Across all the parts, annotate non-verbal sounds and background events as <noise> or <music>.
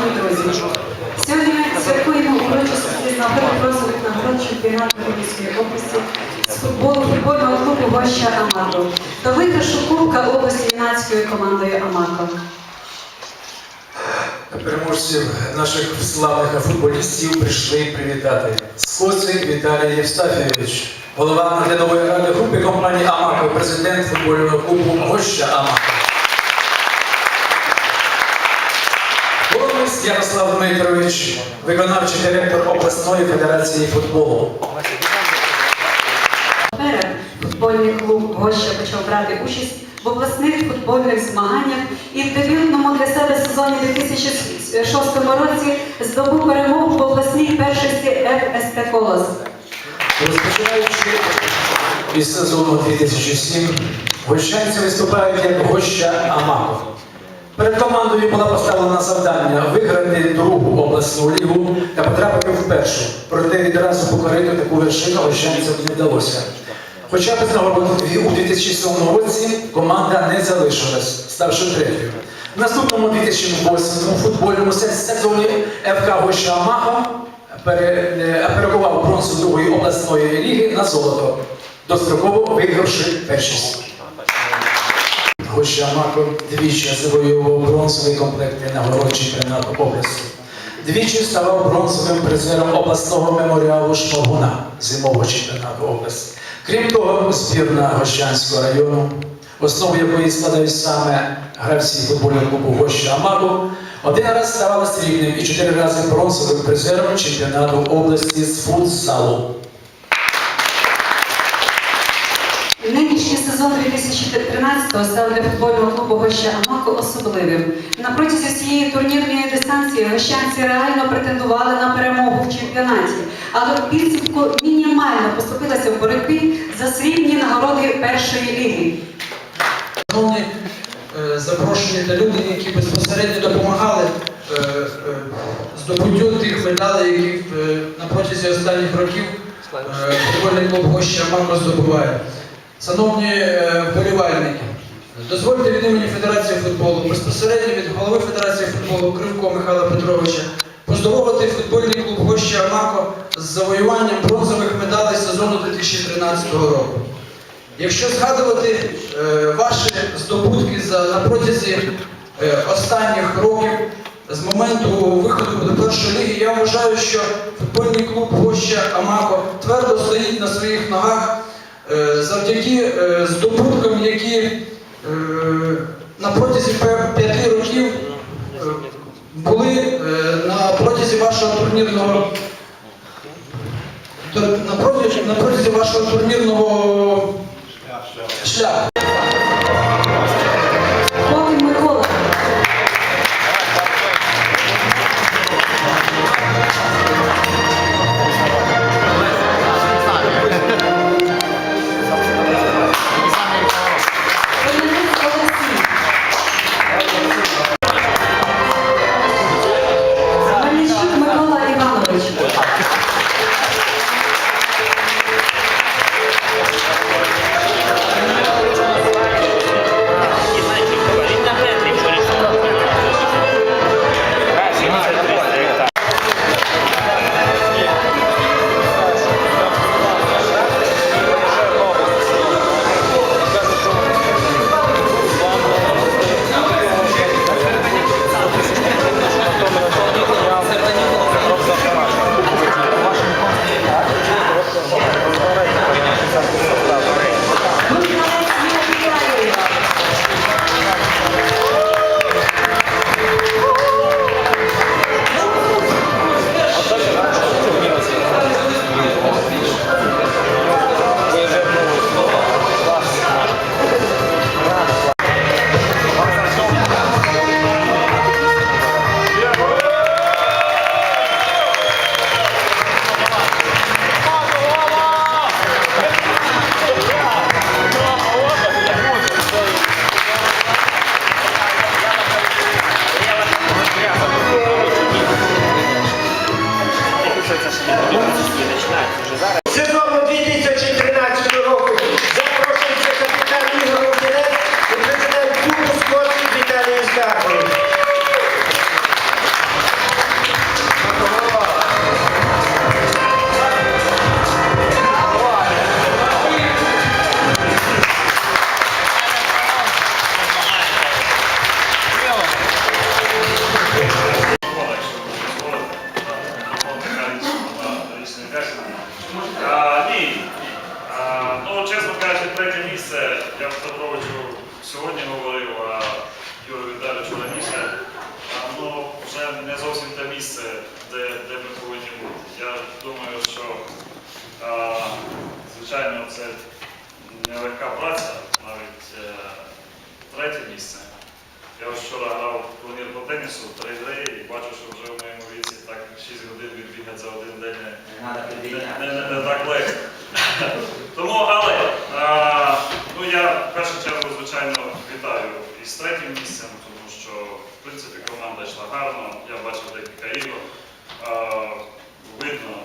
Шановні друзі, сьогодні ми святкуємо урочистості з нагоди розових нагород чемпіонату Львівської області з футболу футбольного клубу Гоща Амако та виграшу Кубка області юнацькою командою Амако. Переможців наших славних футболістів прийшли привітати. Скоцик Віталій Євстафійович, голова наглядової ради групи компанії Амако, президент футбольного клубу Гоща Амако. Головець Ярослав Дмитрович, виконавчий директор обласної федерації футболу. Тепер футбольний клуб Гоща почав брати участь в обласних футбольних змаганнях і в дебютному для себе сезоні 2006 році здобув перемогу в обласній першості ФСТ Колос. Розпочинаючи із сезону 2007, гощанці виступають як гоща Амако. Перед командою була поставлена завдання виграти другу обласну лігу та потрапити в першу. Проте відразу покорити таку вершину гощанцям не вдалося. Хоча без нагород у 2007 році команда не залишилась, ставши третьою. В наступному 2008-му футбольному сезоні ФК Гоща Амако пере- е, перекував бронзу другої обласної ліги на золото, достроково вигравши першість. Гоща Амако двічі завоював бронзовий комплект нагород чемпіонату області. Двічі ставав бронзовим призером обласного меморіалу Шмогуна зимового чемпіонату області. Крім того, збірна Гощанського району, основу якої складають саме гравці футбольного клубу Гоща Амако, один раз ставала срібним і чотири рази бронзовим призером чемпіонату області з футзалу. 2013-го став для футбольного клубу Гоща Амако особливим. На протязі всієї турнірної дистанції гощанці реально претендували на перемогу в чемпіонаті, але в підсумку мінімально поступилася в боротьбі за срібні нагороди першої ліги. Шановні е, запрошені та люди, які безпосередньо допомагали е, е, здобуттю тих медалей, які на протязі останніх років футбольний клуб Гоща Амако здобуває. Шановні е, вболівальники, дозвольте від імені Федерації футболу, безпосередньо від голови Федерації футболу Кривко Михайла Петровича, поздоровити футбольний клуб Гоща Амако з завоюванням бронзових медалей сезону 2013 року. Якщо згадувати е, ваші здобутки на протязі е, останніх років, з моменту виходу до першої ліги, я вважаю, що футбольний клуб Гоща Амако твердо стоїть на своїх ногах завдяки е, здобуткам, які е, на протязі п'яти років е, були е, на протязі вашого турнірного на протязі вашого турнірного шляху. це не зовсім те місце, де, де ми повинні бути. Я думаю, що, а, звичайно, це нелегка праця, навіть е, третє місце. Я вчора грав турнір по тенісу, три гри, і бачу, що вже в моєму віці так 6 годин відбігати за один день не, не, не, не так легко. <laughs> Тому, але а, ну, я в першу чергу, звичайно, вітаю із третім місцем, тому що в принципі команда йшла гарно, я бачив декілька ігор. Видно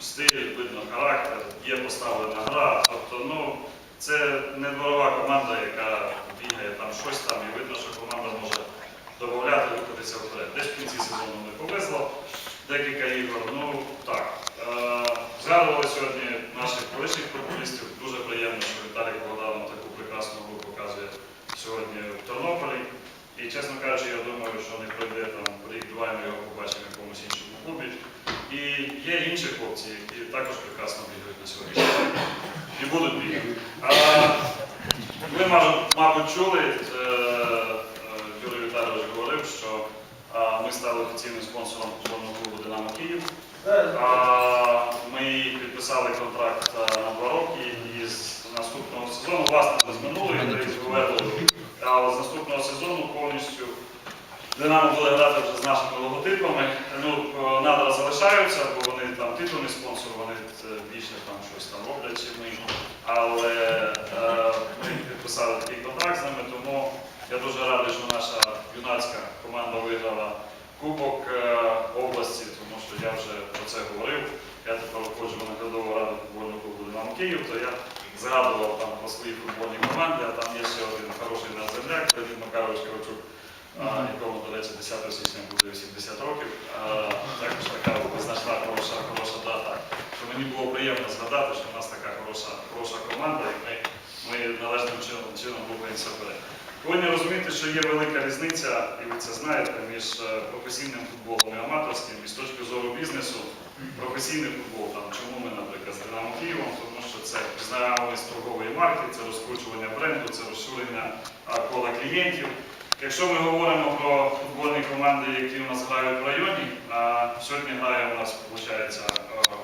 стиль, видно характер, є поставлена гра. Тобто, ну, це не дворова команда, яка бігає там щось там, і видно, що команда може додати, рухатися вперед. Десь в кінці сезону не повезло, декілька ігор. Ну так. Згадували сьогодні наших колишніх футболістів. Дуже приємно, що Віталій Богданов таку прекрасну гру показує сьогодні. І чесно кажучи, я думаю, що не пройде там рік-два, ми його побачимо в якомусь іншому клубі. І є інші хлопці, які також прекрасно бігають на сьогодні. І будуть бігати. А, ви, мабуть, чули, е, е, Юрій Віталійович говорив, що ми стали офіційним спонсором футбольного клубу Динамо Київ. Ми підписали контракт на два роки і з наступного сезону, власне, з минулої з Говерлою, але з наступного сезону повністю Динамо буде грати вже з нашими логотипами. Ну, е, надра залишаються, бо вони там титульний спонсор, вони більше там щось там роблять, чи ми. Але е, ми підписали такий контракт з ними, тому я дуже радий, що наша юнацька команда виграла Кубок е, області, тому що я вже про це говорив. Я тепер входжу в наглядову раду футбольного клубу Динамо Київ, то я згадував там про свої футбольні команди, а там є ще один хороший наш земляк, Леонід Макарович Кравчук, якому, до речі, 10 січня буде 80 років. Також така визначна хороша, хороша дата. То мені було приємно згадати, що в нас така хороша, хороша команда, і ми, ми належним чином, чином рухаємося вперед. Повинні розуміти, що є велика різниця, і ви це знаєте, між е, професійним футболом і аматорським, і з точки зору бізнесу, професійний футбол, там, чому ми, наприклад, з Динамо Києвом, тому що це марки, це розкручування бренду, це розширення кола клієнтів. Якщо ми говоримо про футбольні команди, які у нас грають в районі, сьогодні грає у нас, виходить,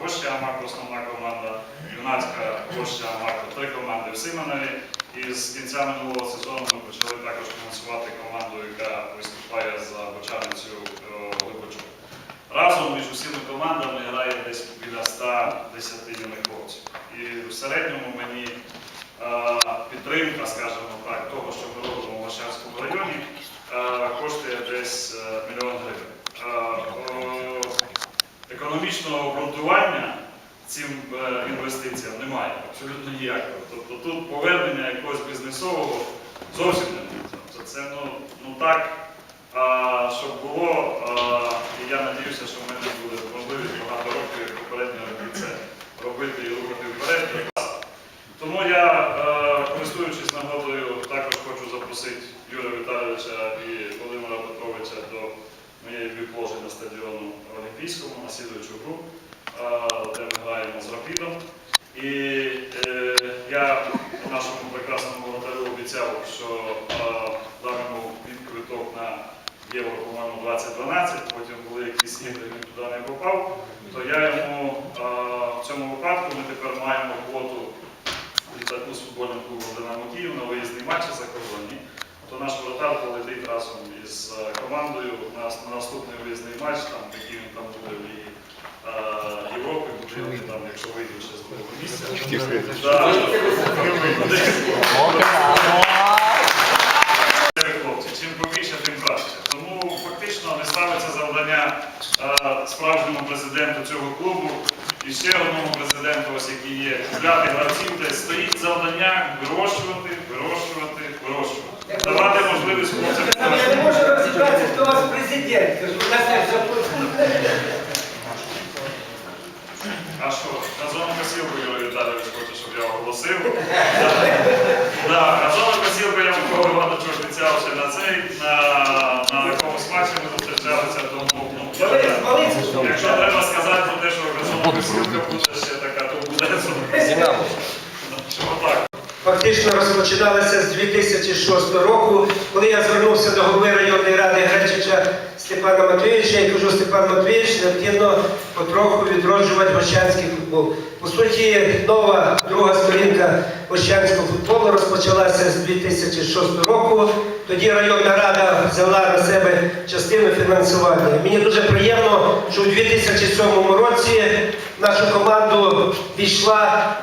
Гоща Амако, основна команда, юнацька Гоща Амако, три команди в Симонові. І з кінця минулого сезону ми почали також фінансувати команду, яка виступає за бочаницю Глибочок. Разом між усіма командами грає десь біля 110 юних хлопців. І в середньому мені е, підтримка, скажімо так, того, що ми робимо в Варшавському районі, е, коштує десь е, мільйон гривень. Е, Економічного обґрунтування цим е, інвестиціям немає, абсолютно ніякого. Тобто тут повернення якогось бізнесового зовсім немає. Тобто це ну, ну так, щоб було, і я надіюся, що в мене буде можливість багато років як попередньо роки це робити і рухати вперед. Тому я, е, користуючись нагодою, також хочу запросити Юрія Віталійовича і Володимира Петровича до моєї віп-ложі на стадіону Олімпійському на слідуючу гру, е, де ми граємо з Рапідом. І е, я нашому прекрасному воротарю обіцяв, що е, дам йому він квиток на Євро, по-моєму, 2012, потім були якісь ігри, він туди не попав, то я йому е, в цьому випадку ми тепер маємо квоту літаку з футбольним клубом Динамо Київ на виїзні матчі за кордоні. То наш полетить разом із е, командою на, на наступний виїзний матч, там, який він там буде в Лігі е, Європи, буде там, якщо вийде ще з другого місця. Чим побільше, тим краще. Тому фактично не ставиться завдання е, справжньому президенту цього клубу і ще одному президенту, ось який є, купляти гравців, де стоїть завдання вирощувати, вирощувати, вирощувати. Давати можливість хлопцям. Я не можу розібратися, хто у вас президент. Кажу, у нас так. А що, газону косілку Юрій Віталійович хоче, щоб я оголосив. Да, газону косілку я Микола Івановичу обіцяв ще на цей, на, якомусь матчі ми зустрічалися, тому якщо треба сказати про те, що газону косілка буде ще така, то буде. Що так. Фактично розпочиналася з 2006 року, коли я звернувся до голови районної ради Гречича Степана Матвійовича і кажу, Степан Матвійович, необхідно потроху відроджувати гощанський футбол. По суті, нова друга сторінка гощанського футболу розпочалася з 2006 року. тоді районна рада взяла на себе частину фінансування. Мені дуже приємно, що у 2007 році в нашу команду війшла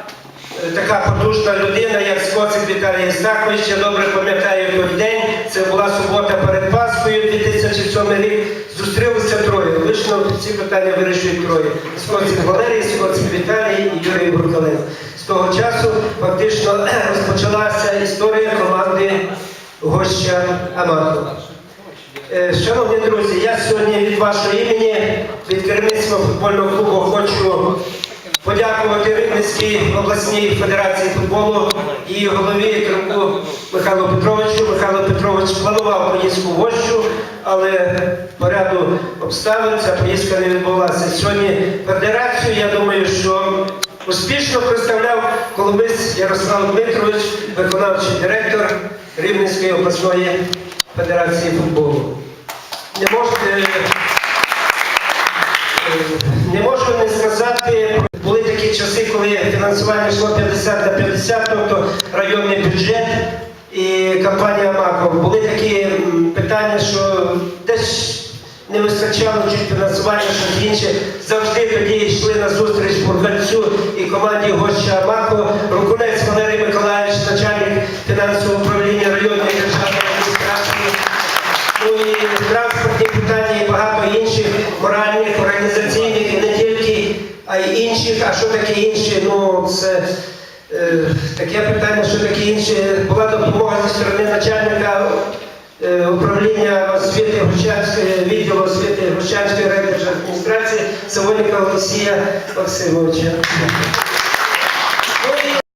така потужна людина, як Скоцик Віталій Єстакович. Я добре пам'ятаю той день. Це була субота перед Пасхою, 2007 рік. Зустрілися троє. Вийшло ці питання вирішують троє. Скоцик Валерій, Скоцик Віталій і Юрій Буркаленко. З того часу фактично <clears throat> розпочалася історія команди Гоща Амату. Е, Шановні друзі, я сьогодні від вашого імені, від керівництва футбольного клубу хочу подякувати Рівненській обласній федерації футболу і голові Кримку Михайлу Петровичу. Михайло Петрович планував поїздку в Гощу, але по ряду обставин ця поїздка не відбулася. Сьогодні федерацію, я думаю, що успішно представляв Коломис Ярослав Дмитрович, виконавчий директор Рівненської обласної федерації футболу. Не можете не можу не сказати, були такі часи, коли фінансування йшло 50 на 50, тобто районний бюджет і компанія Маков. Були такі питання, що десь не вистачало чуть фінансування, щось інше. Завжди тоді йшли на зустріч Бургальцю і команді Гоща Мако. Рукунець Валерій Миколаївич, начальник фінансового управління районної державної адміністрації. Ну і транспортні питання, і багато інших моральних, організаційних, і не тільки, а й інших. А що таке інші? Ну, це е, таке питання, що таке інші. Була допомога зі сторони начальника е, управління освіти Гучанської, відділу освіти Гучанської райдержадміністрації Савоніка Олексія Максимовича.